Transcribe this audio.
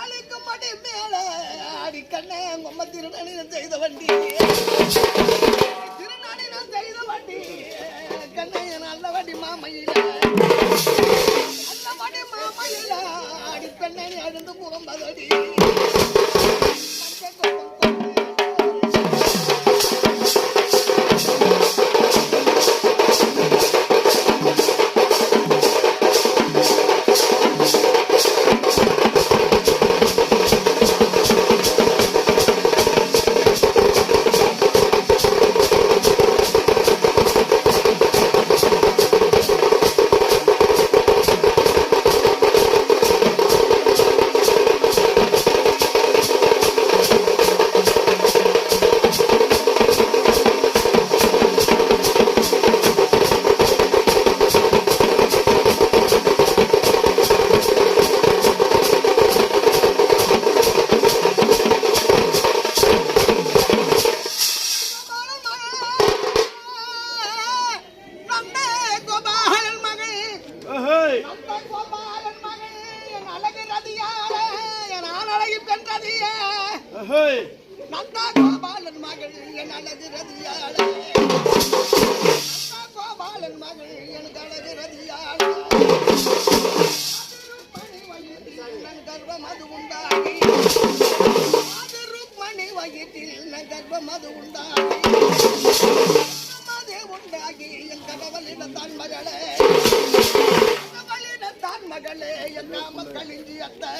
தாலிக்கு மடி மேல அடி கண்ணே உம்ம செய்த வண்டி. திருநடினம் செய்த வண்டி. கண்ணைய நல்ல வண்டி மாமையில. நல்ல வண்டி மாமையில அடி அழுந்து புறம்பதடி. என் பெண் ரதிய ஏய், நந்த கோபாலன் மகள் என் அழகு ரதியாள நந்த கோபாலன் மகள் எனக்கு அழகு ரதியாள மணி வயிற்றில் நன் கர்ப்பம் அது உண்டாகி. மணி வயிற்றில் நன் கர்ப்பம் அது உண்டாகி. உண்டாகி. என் கணவனிடம் தான் மகளே. தான் மகளே என் நாம கழிஞ்சி அத்தை.